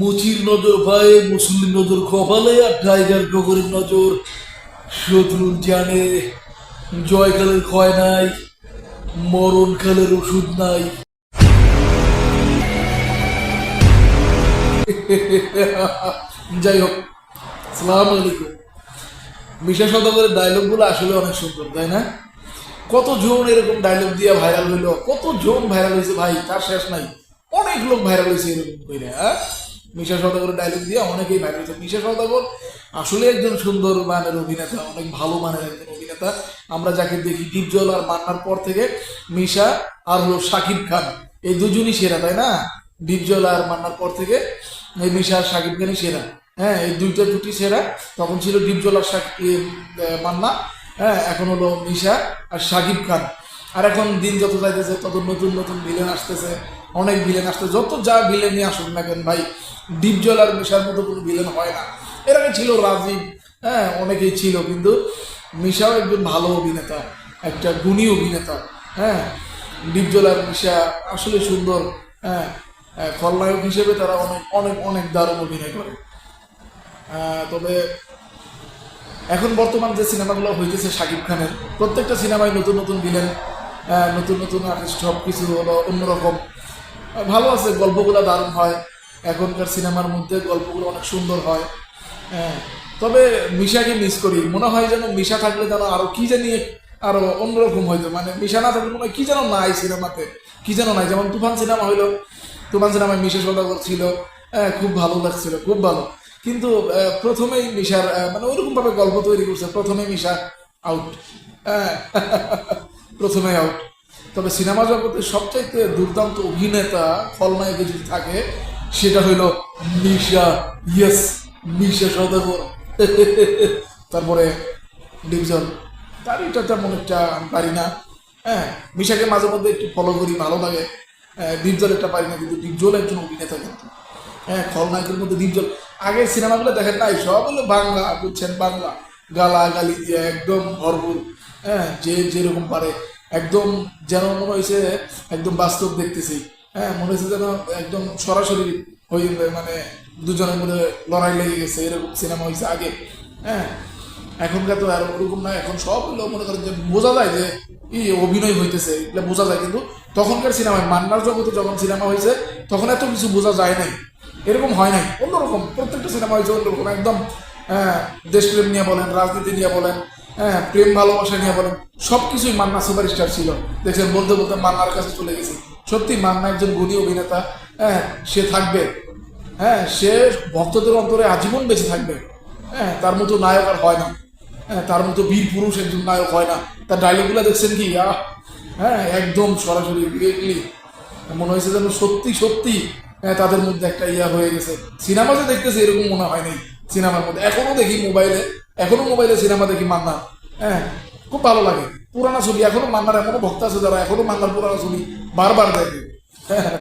মুচির নজর পায়ে মুসলিম নজর কপালে আর টাইগার গগরের নজর। শত্রুর জানে জয়কালের ক্ষয় নাই, মরণকালের ওষুধ নাই। যাই হোক সালাম আলাইকুম। মিশা সদাগরের ডায়লগগুলো আসলে অনেক সুন্দর, তাই না? কত জন এরকম ডায়লগ দিয়ে ভাইরাল হইল, কত জন ভাইরাল হয়েছে ভাই, তার শেষ নাই। অনেক লোক ভাইরাল হয়েছে এরকম হ্যাঁ? মিশা সদাগরের ডায়লগ দিয়ে অনেকেই ভাইরাল হয়েছে মিশা সদাগর আসলে একজন সুন্দর মানের অভিনেতা, অনেক ভালো মানের একজন অভিনেতা। আমরা যাকে দেখি ডিপজল আর মান্নার পর থেকে মিশা আর হলো শাকিব খান, এই দুজনই সেরা, তাই না? ডিপজল আর মান্নার পর থেকে এই মিশা আর শাকিব খানই সেরা। হ্যাঁ এই দুইটা দুটি সেরা। তখন ছিল ডিপজল আর শাকিব মান্না। হ্যাঁ এখন হলো মিশা আর শাকিব খান। আর এখন দিন যত যাইতেছে, তত নতুন নতুন ভিলেন আসতেছে। অনেক ভিলেন আসতো। যত যা ভিলেনই আসুক না কেন ভাই ডিপজল আর মিশার মতো কোনো ভিলেন হয় না। এরকম ছিল রাজীব হ্যাঁ অনেকেই ছিল, কিন্তু মিশাও একজন ভালো অভিনেতা, একটা গুণী অভিনেতা হ্যাঁ। ডিপজল আর মিশা আসলে সুন্দর হ্যাঁ। খলনায়ক হিসেবে তারা অনেক অনেক অনেক দারুণ অভিনয় করে। তবে এখন বর্তমান যে সিনেমাগুলো হইতেছে শাকিব খানের, প্রত্যেকটা সিনেমায় নতুন নতুন ভিলেন নতুন নতুন আর্টিস্ট সব কিছু হলো অন্যরকম। ভালো আছে, গল্পগুলো দারুণ হয়। এখনকার সিনেমার মধ্যে গল্পগুলো অনেক সুন্দর হয়। হ্যাঁ তবে মিশাকে মিস করি। মনে হয় যেন মিশা থাকলে যেন আরও কি জানি আরও অন্যরকম হইতো। মানে মিশা না থাকলে মনে হয় কি যেন নাই সিনেমাতে, কি যেন নাই। যেমন তুফান সিনেমা হইল, তুফান সিনেমায় মিশা সদাগর ছিল। হ্যাঁ খুব ভালো লাগছিল, খুব ভালো। কিন্তু প্রথমেই মিশার মানে ওইরকম ভাবে গল্প তৈরি করছে। প্রথমেই মিশা আউট হ্যাঁ প্রথমে আউট তবে সিনেমা জগতে সবচাইতে দুর্দান্ত অভিনেতা খলনায়ক যদি থাকে, সেটা হইল মিশা। ইয়েস নিশা সদাগর। তারপরে ডিভিশন। তার এটা তেমন একটা আমি পারি না। হ্যাঁ মিশাকে মাঝে মধ্যে একটু ফলো করি, ভালো লাগে। ডিপজল একটা পারি না, কিন্তু ডিপজল একজন অভিনেতা কিন্তু। হ্যাঁ খলনায়কের মধ্যে ডিপজল আগে সিনেমাগুলো দেখেন নাই, সব হলো বাংলা, বুঝছেন, বাংলা। গালা গালি দিয়ে একদম ভরপুর। হ্যাঁ যে যেরকম পারে। একদম যেন মনে হয়েছে একদম বাস্তব দেখতেছি। হ্যাঁ মনে হয়েছে যেন একদম সরাসরি হয়ে মানে দুজনের মধ্যে লড়াই লেগে গেছে এরকম সিনেমা হয়েছে আগে। হ্যাঁ এখনকার তো আর ওরকম না এখন সব মনে করেন যে বোঝা যায় যে ই অভিনয় হইতেছে এগুলো বোঝা যায় কিন্তু তখনকার সিনেমায় মান্নার জগতে যখন সিনেমা হয়েছে তখন এত কিছু বোঝা যায় নাই। এরকম হয় নাই অন্যরকম। প্রত্যেকটা সিনেমা হয়েছে অন্যরকম। একদম হ্যাঁ, দেশপ্রেম নিয়ে বলেন রাজনীতি নিয়ে বলেন হ্যাঁ প্রেম, ভালোবাসা নিয়ে বলেন সব কিছুই মান্না সুপারস্টার ছিল। দেখছেন, বলতে বলতে মান্নার কাছে চলে গেছে। সত্যি মান্না একজন গুণী অভিনেতা। হ্যাঁ সে থাকবে। হ্যাঁ সে ভক্তদের অন্তরে আজীবন বেঁচে থাকবে। হ্যাঁ তার মতো নায়ক আর হয় না। হ্যাঁ তার মতো বীর পুরুষ একজন নায়ক হয় না। তার ডায়লগুলো দেখছেন কি? আহ! হ্যাঁ একদম সরাসরি মনে হয়েছে যেন সত্যি সত্যি তাদের মধ্যে একটা ইয়া হয়ে গেছে। সিনেমা যে দেখতেছে এরকম মনে হয় নাই সিনেমার মধ্যে। এখনও দেখি মোবাইলে, এখনও মোবাইলে সিনেমা দেখি মান্না। হ্যাঁ খুব ভালো লাগে। পুরানা ছবি, এখনও মান্নার এখনও ভক্ত আছে যারা এখনও মান্নার পুরানা ছবি বারবার দেখে। হ্যাঁ